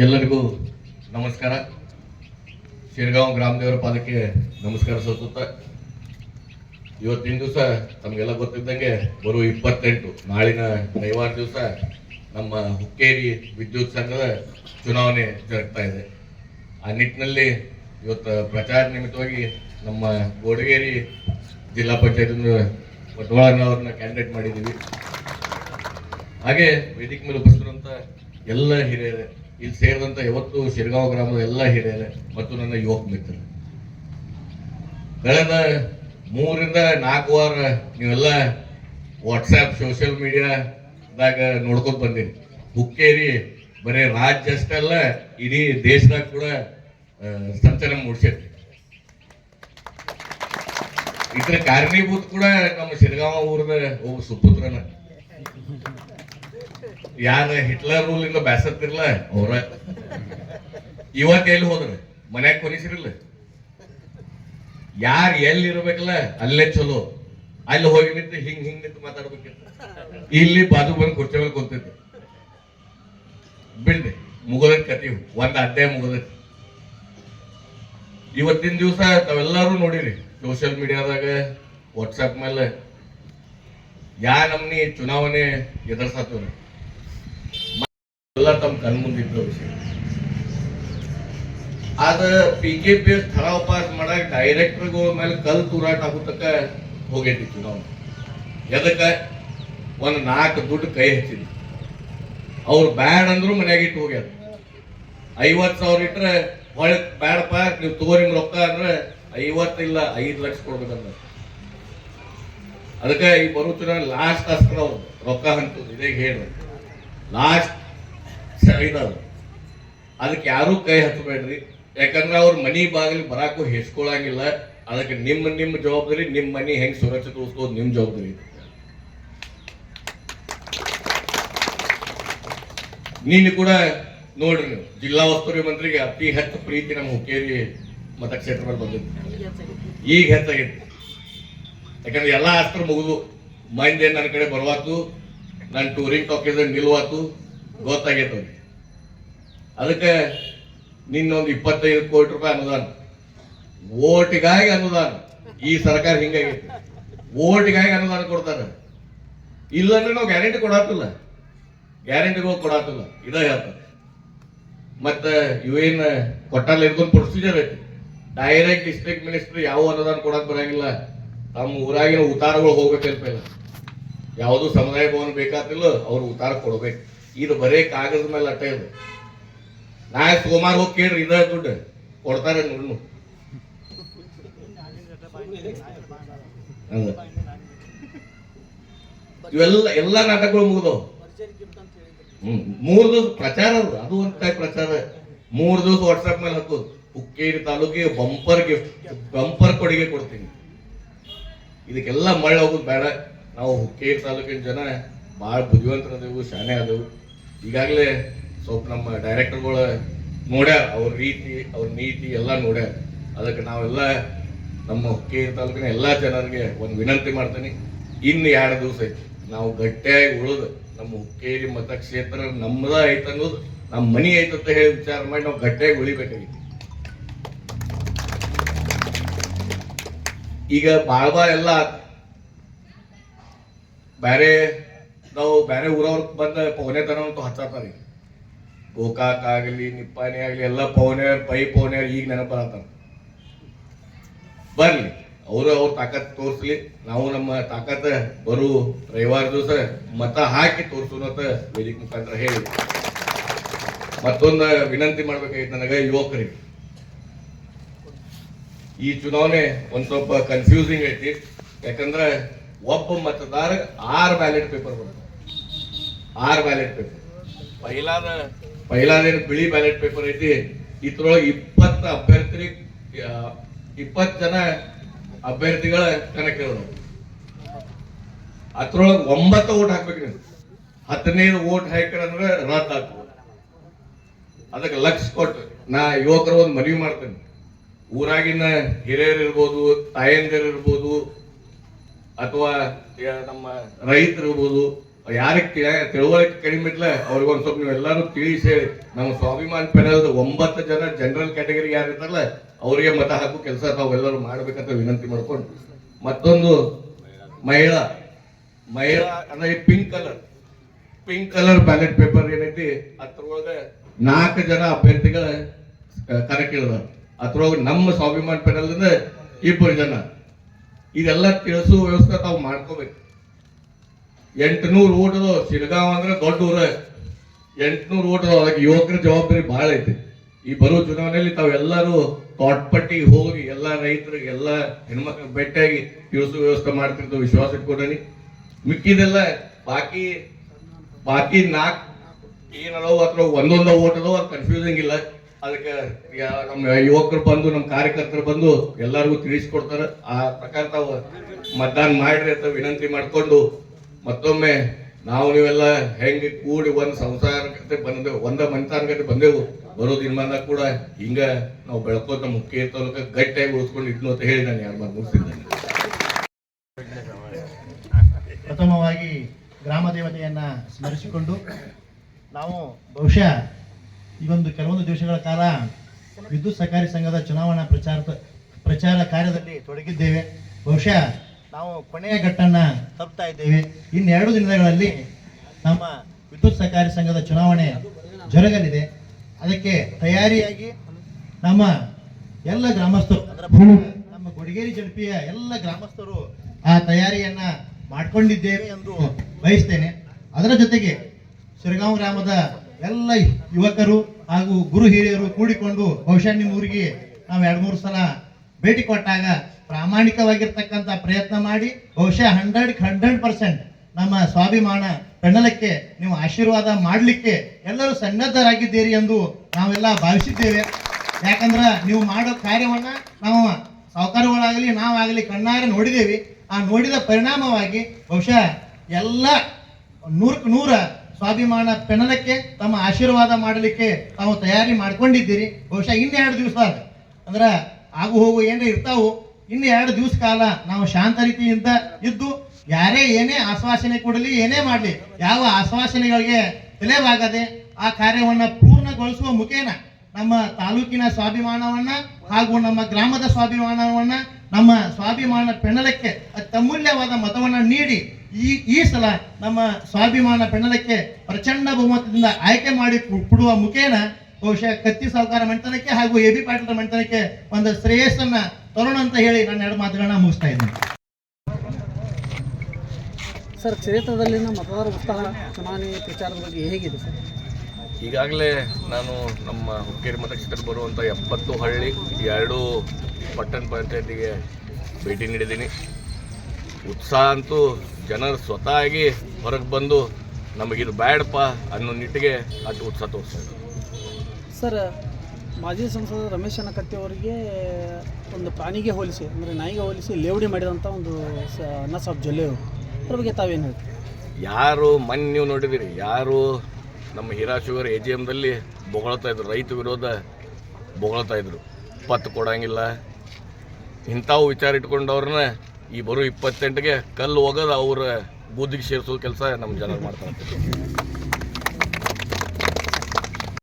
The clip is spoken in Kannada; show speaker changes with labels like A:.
A: ಎಲ್ಲರಿಗೂ ನಮಸ್ಕಾರ. ಶಿರಗಾಂ ಗ್ರಾಮ ದೇವರ ಪಾದಕ್ಕೆ ನಮಸ್ಕಾರ ಸಲ್ಲಿಸುತ್ತ, ಇವತ್ತಿನ ದಿವಸ ತಮಗೆಲ್ಲ ಗೊತ್ತಿದ್ದಂಗೆ ಬರುವ ಇಪ್ಪತ್ತೆಂಟು, ನಾಳಿನ ರವಿವಾರ ದಿವಸ ನಮ್ಮ ಹುಕ್ಕೇರಿ ವಿದ್ಯುತ್ ಸಂಘದ ಚುನಾವಣೆ ಜರುಗ್ತಾ ಇದೆ. ಆ ನಿಟ್ಟಿನಲ್ಲಿ ಇವತ್ತು ಪ್ರಚಾರ ನಿಮಿತ್ತವಾಗಿ ನಮ್ಮ ಗೋಡಗೇರಿ ಜಿಲ್ಲಾ ಪಂಚಾಯತ್ ಬಂಟ್ವಾಳನವ್ರನ್ನ ಕ್ಯಾಂಡಿಡೇಟ್ ಮಾಡಿದ್ದೀವಿ. ಹಾಗೆ ವೇದಿಕೆ ಮೇಲೆ ಉಪಸ್ಥಿತರಂತ ಎಲ್ಲ ಹಿರಿಯರೇ ಇಲ್ಲಿ ಸೇರಿದಂತ ಯಾವತ್ತು ಶಿರಗಾಂವ್ ಗ್ರಾಮದ ಎಲ್ಲ ಹಿರಿಯರೇ ಮತ್ತು ನನ್ನ ಯುವಕ ಮಿತ್ರ ಕಳೆದ ಮೂರಿಂದ ನಾಲ್ಕು ವಾರ ನೀವೆಲ್ಲ ವಾಟ್ಸಪ್ ಸೋಷಿಯಲ್ ಮೀಡಿಯಾದಾಗ ನೋಡ್ಕೊಂಡು ಬಂದೀನಿ ಹುಕ್ಕೇರಿ ಬರೀ ರಾಜ್ಯ ಅಷ್ಟೇ ಅಲ್ಲ, ಇಡೀ ದೇಶದಾಗ ಕೂಡ ಸಂಚಲನ ಮೂಡಿಸೈತಿ ಇದ್ರ ಕಾರಣೀಭೂತ ಕೂಡ ನಮ್ಮ ಶಿರಗಾಂವ ಊರದ ಒಬ್ಬ ಸುಪುತ್ರನ. ಯಾರ ಹಿಟ್ಲರ್ ರೂಲಿಂದ ಬ್ಯಾಸತ್ತಿರ್ಲ ಅವ್ರ. ಇವತ್ತು ಎಲ್ಲಿ ಹೋದ್ರ? ಮನ್ಯಾಗ ಕೊನಿಸಿರಲ್ಲ? ಯಾರು ಎಲ್ಲಿ ಇರ್ಬೇಕಲ್ಲ, ಅಲ್ಲೇ ಚಲೋ. ಅಲ್ಲಿ ಹೋಗಿ ನಿಂತು ಹಿಂಗ್ ಹಿಂಗ್ ನಿಂತು ಮಾತಾಡ್ಬೇಕಿತ್ತು. ಇಲ್ಲಿ ಬಾಜು ಬಂದು ಕುರ್ಚಿ ಮೇಲೆ ಕುಂತಿದ್ದು. ಬಿಡ್ದೆ ಮುಗದ ಕತಿ ಒಂದ್ ಅಧ್ಯಾಯ ಮುಗದ ಇವತ್ತಿನ ದಿವಸ ತಾವೆಲ್ಲರೂ ನೋಡಿರಿ ಸೋಷಿಯಲ್ ಮೀಡಿಯಾದಾಗ ವಾಟ್ಸಪ್ ಮೇಲೆ. ಯಾ ನಮ್ನಿ ಚುನಾವಣೆ ಎದುರ್ಸಾತವ್ರಿ? ಎಲ್ಲ ತಮ್ಮ ಕಣ್ಮುಂದಿದ್ದ ವಿಷಯ ಆದ ಪಿ ಕೆ ಪಿ ಎಸ್ ಥರ ಪಾಸ್ ಮಾಡಕ್ ಡೈರೆಕ್ಟರ್ಗಳ ಮೇಲೆ ಕಲ್ ತೂರಾಟ ಆಗುತ್ತಕ ಹೋಗೈತಿ ನಾವು. ಎದಕ್ಕ ಒಂದ್ ನಾಲ್ಕು ದುಡ್ಡು ಕೈ ಹಚ್ಚಿದ್ವಿ. ಅವ್ರು ಬ್ಯಾಡ್ ಅಂದ್ರು ಮನ್ಯಾಗ ಇಟ್ಟು ಹೋಗ್ಯಾರ. ಐವತ್ ಸಾವಿರ ಇಟ್ರೆ ಹೊಳೆ ಬ್ಯಾಡಪ್ಪ, ನೀವು ತಗೋರಿ ರೊಕ್ಕ ಅಂದ್ರೆ ಐವತ್ತಿಲ್ಲ ಐದ್ ಲಕ್ಷ ಕೊಡ್ಬೇಕಂದ್ರೆ ಅದಕ್ಕೆ ಈ ಬರೋ ಚುನಾವಣೆ ಲಾಸ್ಟ್ ಅಸ್ತ್ರ ರೊಕ್ಕ ಹಂತದ್ದು ಇದೇ ಹೇಳ್ರಿ ಲಾಸ್ಟ್ ಇದಾವ ಅದಕ್ಕೆ ಯಾರೂ ಕೈ ಹಚ್ಚಬೇಡ್ರಿ ಯಾಕಂದ್ರೆ ಅವ್ರ ಮನಿ ಬಾಗಿಲು ಬರಾಕು ಹೆಸ್ಕೊಳಂಗಿಲ್ಲ ಅದಕ್ಕೆ ನಿಮ್ಮ ನಿಮ್ಮ ಜವಾಬ್ದಾರಿ, ನಿಮ್ಮ ಮನಿ ಹೆಂಗ್ ಸುರಕ್ಷಿತ ಉಳಿಸ್ಕೋದು ನಿಮ್ಮ ಜವಾಬ್ದಾರಿ ನೀನು ಕೂಡ ನೋಡ್ರಿ ಜಿಲ್ಲಾ ಉಸ್ತುವಾರಿ ಮಂತ್ರಿಗೆ ಅತಿ ಹೆಚ್ಚು ಪ್ರೀತಿ ನಮ್ಮ ಹುಕ್ಕೇರಿ ಮತಕ್ಷೇತ್ರದಲ್ಲಿ ಬಂದಿದ್ದು ಈಗ ಹೆಚ್ಚಾಗಿತ್ತು ಯಾಕಂದ್ರೆ ಎಲ್ಲಾ ಅಸ್ತ್ರ ಮುಗಿದು ಮೈಂಡ್ ನನ್ನ ಕಡೆ ಬರವಾತು ನಾನು ಟೂರಿಂಗ್ ಟಾಕಿದ್ರೆ ನಿಲ್ವಾತು ಗೊತ್ತಾಗೈತೆ ಅದಕ್ಕೆ ನಿನ್ನೊಂದು ಇಪ್ಪತ್ತೈದು ಕೋಟಿ ರೂಪಾಯಿ ಅನುದಾನ, ಓಟಿಗಾಗಿ ಅನುದಾನ, ಈ ಸರ್ಕಾರ ಹಿಂಗಾಗೈತಿ. ಓಟಿಗಾಗಿ ಅನುದಾನ ಕೊಡ್ತಾರೆ. ಇಲ್ಲಂದ್ರೆ ನಾವು ಗ್ಯಾರಂಟಿ ಕೊಡಾತಿಲ್ಲ. ಗ್ಯಾರಂಟಿಗಳು ಕೊಡಾತಿಲ್ಲ. ಇದ ಹೇಳ್ತಾರೆ. ಮತ್ತೆ ಇವೇನ್ ಕೊಟ್ಟಲ್ಲಿ ಇದ್ಕೊಂಡು ಪ್ರೊಸೀಜರ್ ಐತಿ ಡೈರೆಕ್ಟ್ ಡಿಸ್ಟ್ರಿಕ್ಟ್ ಮಿನಿಸ್ಟರ್ ಯಾವ ಅನುದಾನ ಕೊಡಕ್ ಬರಂಗಿಲ್ಲ. ತಮ್ಮ ಊರಾಗಿನ ಉತ್ತಾರಗಳು ಹೋಗ್ಬೇಕಲ್ಪ ಇಲ್ಲ. ಯಾವುದು ಸಮುದಾಯ ಭವನ ಬೇಕಾತಿಲ್ಲ, ಅವ್ರು ಉತ್ತಾರ ಕೊಡ್ಬೇಕು. ಇದು ಬರೇ ಕಾಗದ ಮೇಲೆ ಅಟ್ಟ ಇದು. ನಾ ಸೋಮಾರ್ ಹೋಗಿ ಕೇಳ್ರಿ, ಇದ ದುಡ್ಡು. ಕೊಡ್ತಾರೆ ನೋಡ್ನು. ಇವೆಲ್ಲ, ಎಲ್ಲ ನಾಟಕಗಳು ಮುಗಿದವು. ಹ್ಮ್, ಮೂರ್ ದಿವಸ ಪ್ರಚಾರ ಅದು ಅದು ಒಂದ್ ಟೈಪ್ ಪ್ರಚಾರ. ಮೂರ್ ದಿವಸ ವಾಟ್ಸ್ಆಪ್ ಮೇಲೆ ಹಾಕೋದು. ಹುಕ್ಕೇರಿ ತಾಲೂಕಿಗೆ ಬಂಪರ್ ಗಿಫ್ಟ್ ಬಂಪರ್ ಕೊಡುಗೆ ಕೊಡ್ತೀನಿ. ಇದಕ್ಕೆಲ್ಲ ಮಳೆ ಹೋಗೋದು ಬೇಡ. ನಾವು ಹುಕ್ಕೇರಿ ತಾಲೂಕಿನ ಜನ ಭಾಳ ಬುದ್ಧಿವಂತರದೆವು ಶಾನೆ ಆದವು. ಈಗಾಗಲೇ ಸ್ವಲ್ಪ ನಮ್ಮ ಡೈರೆಕ್ಟರ್ಗಳು ನೋಡ್ಯಾರ, ಅವ್ರ ರೀತಿ, ಅವ್ರ ನೀತಿ ಎಲ್ಲ ನೋಡ್ಯಾರ. ಅದಕ್ಕೆ ನಾವೆಲ್ಲ ನಮ್ಮ ಹುಕ್ಕೇರಿ ತಾಲೂಕಿನ ಎಲ್ಲ ಜನರಿಗೆ ಒಂದು ವಿನಂತಿ ಮಾಡ್ತೀನಿ, ಇನ್ನು ಎರಡು ದಿವಸ ಐತಿ. ನಾವು ಗಟ್ಟಿಯಾಗಿ ಉಳಿದು ನಮ್ಮ ಹುಕ್ಕೇರಿ ಮತಕ್ಷೇತ್ರ ನಮ್ಮದ ಐತೆ ಅನ್ನೋದು ನಮ್ಮ ಮನಿ ಐತೆ ಅಂತ ಹೇಳಿ ವಿಚಾರ ಮಾಡಿ ನಾವು ಗಟ್ಟಿಯಾಗಿ ಉಳಿಬೇಕಾಗಿತ್ತು. ಈಗ ಭಾಳ ಬಾಳ ಎಲ್ಲ ಬ್ಯಾರೆ ನಾವು ಬೇರೆ ಊರವ್ರ ಬಂದ ಪೌನೆತನ ಅಂತೂ ಹಚ್ಚಾತಾರ. ಈಗ ಗೋಕಾಕ್ ಆಗಲಿ ನಿಪ್ಪಾನಿ ಆಗಲಿ ಎಲ್ಲ ಪೌನೆಯರ್ ಪೈ ಪೌನೆಯರ್ ಈಗ ನೆನಪು ಬರತ್ತಾರ ಬರ್ಲಿ, ಅವರು ಅವ್ರ ತಾಕತ್ ತೋರಿಸ್ಲಿ. ನಾವು ನಮ್ಮ ತಾಕತ್ ಬರು ರವಿವಾರ ದಿವಸ ಮತ ಹಾಕಿ ತೋರಿಸೋಣ ವೇದಿಕೆ ಮುಖಾಂತರ ಹೇಳಿ ಮತ್ತೊಂದು ವಿನಂತಿ ಮಾಡ್ಬೇಕಾಗಿತ್ತು ನನಗೆ ಯುವಕರಿಗೆ. ಈ ಚುನಾವಣೆ ಒಂದ್ ಸ್ವಲ್ಪ ಕನ್ಫ್ಯೂಸಿಂಗ್ ಐತಿ. ಯಾಕಂದ್ರೆ ಒಬ್ಬ ಮತದಾರ ಆರ್ ಬ್ಯಾಲೆಟ್ ಪೇಪರ್ ಬರ್ತದೆ. ಆರ್ ಬ್ಯಾಲೆಟ್ ಪೇಪರ್ ಪೈಲಾದ ಪೈಲಾದೇನು ಬಿಳಿ ಬ್ಯಾಲೆಟ್ ಪೇಪರ್ ಐತಿ. ಇದ್ರೊಳಗೆ ಇಪ್ಪತ್ತು ಅಭ್ಯರ್ಥಿ ಇಪ್ಪತ್ತು ಜನ ಅಭ್ಯರ್ಥಿಗಳ ಕಣಕ್ಕೆ ಅದ್ರೊಳಗೆ ಒಂಬತ್ತು ಓಟ್ ಹಾಕ್ಬೇಕು ನೀವು. ಹದಿನೈದು ಓಟ್ ಹಾಕಿರಂದ್ರೆ ರದ್ದು ಆಗ್ತದೆ. ಅದಕ್ಕೆ ಲಕ್ಷ ಕೊಟ್ಟು ನಾ ಯುವಕರು ಒಂದು ಮನವಿ ಮಾಡ್ತೇನೆ. ಊರಾಗಿನ ಹಿರಿಯರು ಇರ್ಬೋದು ತಾಯಂದಿರು ಇರ್ಬೋದು ಅಥವಾ ನಮ್ಮ ರೈತರು ಇರ್ಬೋದು ಯಾರಿಗೆ ತಿಳುವಳಿಕೆ ಕಡಿಮೆ ಇಟ್ಲ ಅವ್ರಿಗೆ ಒಂದು ಸ್ವಲ್ಪ ನೀವು ಎಲ್ಲರೂ ತಿಳಿಸಿ. ಹೇಳಿ ನಮ್ಮ ಸ್ವಾಭಿಮಾನ ಪೆನಲ್ ಒಂಬತ್ತು ಜನ ಜನರಲ್ ಕ್ಯಾಟಗರಿ ಯಾರು ಅವರಿಗೆ ಮತ ಹಾಕು ಕೆಲಸ ತಾವೆಲ್ಲರೂ ಮಾಡ್ಬೇಕಂತ ವಿನಂತಿ ಮಾಡ್ಕೊಂಡು. ಮತ್ತೊಂದು ಮಹಿಳಾ. ಮಹಿಳಾ ಅಂದ್ರೆ pink colour pink colour ballot paper ಏನೈತಿ, ಅದ್ರೊಳಗೆ ನಾಲ್ಕು ಜನ ಅಭ್ಯರ್ಥಿಗಳ ಕರೆಕ್ಟ್ ಅದ್ರೊಳಗೆ ನಮ್ಮ ಸ್ವಾಭಿಮಾನ ಪೆನಲ್ ಇಬ್ಬರು ಜನ. ಇದೆಲ್ಲ ತಿಳಿಸುವ ವ್ಯವಸ್ಥೆ ತಾವು ಮಾಡ್ಕೋಬೇಕು. ಎಂಟುನೂರು ಓಟದ, ಶಿರಗಾಂವ್ ಅಂದ್ರೆ ದೊಡ್ಡ ಊರ. ಎಂಟುನೂರು ಓಟದ, ಅದಕ್ಕೆ ಯುವಕರ ಜವಾಬ್ದಾರಿ ಬಹಳ ಐತಿ. ಈ ಬರೋ ಚುನಾವಣೆಯಲ್ಲಿ ತಾವೆಲ್ಲರೂ ತೋಟಪಟ್ಟಿಗೆ ಹೋಗಿ, ಎಲ್ಲ ರೈತರಿಗೆ ಎಲ್ಲ ಹೆಣ್ಮಕ್ಳು ಭೇಟಿಯಾಗಿ ತಿಳಿಸುವ ವ್ಯವಸ್ಥೆ ಮಾಡ್ತಿರ್ತೀವಿ ವಿಶ್ವಾಸ ಇಟ್ಕೊಂಡಿ ಮಿಕ್ಕಿದೆಲ್ಲ ಬಾಕಿ ಬಾಕಿ ನಾಲ್ಕು ಏನದೋ ಅಥವಾ ಒಂದೊಂದ ಓಟ್ ಅದಾವ ಅದು ಕನ್ಫ್ಯೂಸಿಂಗ್ ಇಲ್ಲ. ಅದಕ್ಕೆ ನಮ್ಮ ಯುವಕರು ಬಂದು, ನಮ್ಮ ಕಾರ್ಯಕರ್ತರು ಬಂದು ಎಲ್ಲರಿಗೂ ತಿಳಿಸ್ಕೊಡ್ತಾರೆ. ಆ ಪ್ರಕಾರ ತಾವು ಮತದಾನ ಮಾಡ್ರಿ ಅಂತ ವಿನಂತಿ ಮಾಡ್ಕೊಂಡು ಮತ್ತೊಮ್ಮೆ ನಾವು ನೀವೆಲ್ಲ ಹೆಂಗೆ ಕೂಡಿ ಒಂದು ಸಂಸಾರಕ್ಕೆ ಬಂದೆವು ಒಂದ ಮನೆತನಕತೆ ಬಂದೆವು, ಬರೋ ದಿನಮಾನ ಕೂಡ ಹಿಂಗ ನಾವು ಬೆಳ್ಕೋತ ಮುಖ್ಯ ತನಕ ಗಟ್ಟಿಯಾಗಿ ಉಳಿಸ್ಕೊಂಡು ಇಟ್ನು ಅಂತ ಹೇಳಿ ನಾನು ಯಾರು ಮುಗಿಸಿದ್ದೇನೆ
B: ಪ್ರಥಮವಾಗಿ ಗ್ರಾಮ ದೇವತೆಯನ್ನ ಸ್ಮರಿಸಿಕೊಂಡು ನಾವು ಬಹುಶಃ ಈ ಒಂದು ಕೆಲವೊಂದು ದಿವಸಗಳ ಕಾಲ ವಿದ್ಯುತ್ ಸಹಕಾರಿ ಸಂಘದ ಚುನಾವಣಾ ಪ್ರಚಾರ ಪ್ರಚಾರ ಕಾರ್ಯದಲ್ಲಿ ತೊಡಗಿದ್ದೇವೆ. ಬಹುಶಃ ನಾವು ಕೊನೆಯ ಘಟ್ಟನ್ನ ತಪ್ತಾ ಇದ್ದೇವೆ. ಇನ್ನೆರಡು ದಿನಗಳಲ್ಲಿ ನಮ್ಮ ವಿದ್ಯುತ್ ಸಹಕಾರಿ ಸಂಘದ ಚುನಾವಣೆ ಜರುಗಲಿದೆ. ಅದಕ್ಕೆ ತಯಾರಿಯಾಗಿ ನಮ್ಮ ಎಲ್ಲ ಗ್ರಾಮಸ್ಥರು ನಮ್ಮ ಗುಡಿಗೇರಿ ಜಡಪಿಯ ಎಲ್ಲ ಗ್ರಾಮಸ್ಥರು ಆ ತಯಾರಿಯನ್ನ ಮಾಡಿಕೊಂಡಿದ್ದೇವೆ ಎಂದು ಬಯಸ್ತೇನೆ. ಅದರ ಜೊತೆಗೆ ಸಿರಗಾಂವ್ ಗ್ರಾಮದ ಎಲ್ಲ ಯುವಕರು ಹಾಗೂ ಗುರು ಹಿರಿಯರು ಕೂಡಿಕೊಂಡು ಬಹುಶಃ ನಿಮ್ಮ ಊರಿಗೆ ನಾವು ಎರಡು ಮೂರು ಸಲ ಭೇಟಿ ಕೊಟ್ಟಾಗ ಪ್ರಾಮಾಣಿಕವಾಗಿರ್ತಕ್ಕಂಥ ಪ್ರಯತ್ನ ಮಾಡಿ, ಬಹುಶಃ ಹಂಡ್ರೆಡ್ ಹಂಡ್ರೆಡ್ ಪರ್ಸೆಂಟ್ ನಮ್ಮ ಸ್ವಾಭಿಮಾನ ಬೆನ್ನಲಕ್ಕೆ ನೀವು ಆಶೀರ್ವಾದ ಮಾಡಲಿಕ್ಕೆ ಎಲ್ಲರೂ ಸನ್ನದ್ಧರಾಗಿದ್ದೀರಿ ಎಂದು ನಾವೆಲ್ಲ ಭಾವಿಸಿದ್ದೇವೆ. ಯಾಕಂದ್ರೆ ನೀವು ಮಾಡೋ ಕಾರ್ಯವನ್ನ ನಾವು ಸಾಹುಕಾರಗಳಾಗಲಿ ನಾವಾಗಲಿ ಕಣ್ಣಾರೆ ನೋಡಿದ್ದೇವೆ. ಆ ನೋಡಿದ ಪರಿಣಾಮವಾಗಿ ಬಹುಶಃ ಎಲ್ಲ ನೂರಕ್ಕೆ ನೂರ ಸ್ವಾಭಿಮಾನ ಪೆನಲಕ್ಕೆ ತಮ್ಮ ಆಶೀರ್ವಾದ ಮಾಡಲಿಕ್ಕೆ ತಾವು ತಯಾರಿ ಮಾಡ್ಕೊಂಡಿದ್ದೀರಿ. ಬಹುಶಃ ಇನ್ನೆರಡು ದಿವಸ ಅಂದ್ರೆ ಆಗು ಹೋಗು ಏನೇ ಇರ್ತಾವು. ಇನ್ನು ಎರಡು ದಿವಸ ಕಾಲ ನಾವು ಶಾಂತ ರೀತಿಯಿಂದ ಇದ್ದು, ಯಾರೇ ಏನೇ ಆಶ್ವಾಸನೆ ಕೊಡಲಿ, ಏನೇ ಮಾಡಲಿ, ಯಾವ ಆಶ್ವಾಸನೆಗಳಿಗೆ ತಲೆಬಾಗದೆ ಆ ಕಾರ್ಯವನ್ನು ಪೂರ್ಣಗೊಳಿಸುವ ಮುಖೇನ ನಮ್ಮ ತಾಲೂಕಿನ ಸ್ವಾಭಿಮಾನವನ್ನ ಹಾಗೂ ನಮ್ಮ ಗ್ರಾಮದ ಸ್ವಾಭಿಮಾನವನ್ನ ನಮ್ಮ ಸ್ವಾಭಿಮಾನ ಪೆಣಲಕ್ಕೆ ಅತ್ಯಮೂಲ್ಯವಾದ ಮತವನ್ನ ನೀಡಿ ಈ ಈ ಸಲ ನಮ್ಮ ಸ್ವಾಭಿಮಾನ ಪೆಣಲಕ್ಕೆ ಪ್ರಚಂಡ ಬಹುಮತದಿಂದ ಆಯ್ಕೆ ಮಾಡಿ ಕೊಡುವ ಮುಖೇನ ಬಹುಶಃ ಕತ್ತಿ ಸಹಕಾರ ಮಂಟನಕ್ಕೆ ಹಾಗೂ ಎ ಬಿ ಪಾಟೀಲ್ ಮಂಟನಕ್ಕೆ ಒಂದು ಶ್ರೇಯಸ್ಸನ್ನ ತರೋಣ ಅಂತ ಹೇಳಿ ನನ್ನ ಎರಡು ಮಾತುಗಳನ್ನ ಮುಗಿಸ್ತಾ ಇದ್ದೀನಿ.
C: ಸರ್ ಕ್ಷೇತ್ರದಲ್ಲಿನ ಮತದಾರ ಉತ್ಸಾಹ ಚುನಾವಣೆ ಪ್ರಚಾರದ ಬಗ್ಗೆ ಹೇಗಿದೆ ಸರ್?
A: ಈಗಾಗಲೇ ನಾನು ನಮ್ಮ ಹುಕ್ಕೇರಿ ಮತಕ್ಷೇತ್ರ ಬರುವಂಥ ಎಪ್ಪತ್ತು ಹಳ್ಳಿ ಎರಡು ಪಟ್ಟಣ ಪಂಚಾಯತಿಗೆ ಭೇಟಿ ನೀಡಿದ್ದೀನಿ. ಉತ್ಸಾಹ ಅಂತೂ ಜನರು ಸ್ವತಃ ಆಗಿ ಹೊರಗೆ ಬಂದು ನಮಗಿದು ಬ್ಯಾಡಪ್ಪ ಅನ್ನೋ ನಿಟ್ಟಿಗೆ ಅಷ್ಟು ಉತ್ಸಾಹ ತೋರಿಸ್ತಾ ಇದ್ದಾರೆ
C: ಸರ್, ಮಾಜಿ ಸಂಸದ ರಮೇಶ್ ಅನಕತ್ತಿ ಅವರಿಗೆ ಒಂದು ಪ್ರಾಣಿಗೆ ಹೋಲಿಸಿ, ಅಂದರೆ ನಾಯಿಗೆ ಹೋಲಿಸಿ ಲೇವಡಿ ಮಾಡಿದಂಥ ಒಂದು ಸ, ಅನ್ನ ಸಾಬ್ ಜೊಲ್ಲೆ ಅದ್ರ ಬಗ್ಗೆ ತಾವೇನು ಹೇಳ್ತೀರಿ?
A: ಯಾರು ಮನ್ ನೀವು ನೋಡಿದಿರಿ ಯಾರು ನಮ್ಮ ಹೀರಾ ಶುಗರ್ ಎ ಜಿ ಎಮ್ದಲ್ಲಿ ಬೊಗಳ್ತಾ ಇದ್ರು, ರೈತ ವಿರೋಧ ಬೊಗಳ್ತಾ ಇದ್ರು. ಪತ್ತು ಕೊಡಂಗಿಲ್ಲ. ಇಂಥವು ವಿಚಾರ ಇಟ್ಕೊಂಡವ್ರನ್ನ ಈ ಬರೋ ಇಪ್ಪತ್ತೆಂಟಿಗೆ ಕಲ್ಲು ಹೋಗೋದು ಅವ್ರ ಬೂದಿಗೆ ಸೇರಿಸೋ ಕೆಲಸ ನಮ್ಮ ಜನರು ಮಾಡ್ತಾರೆ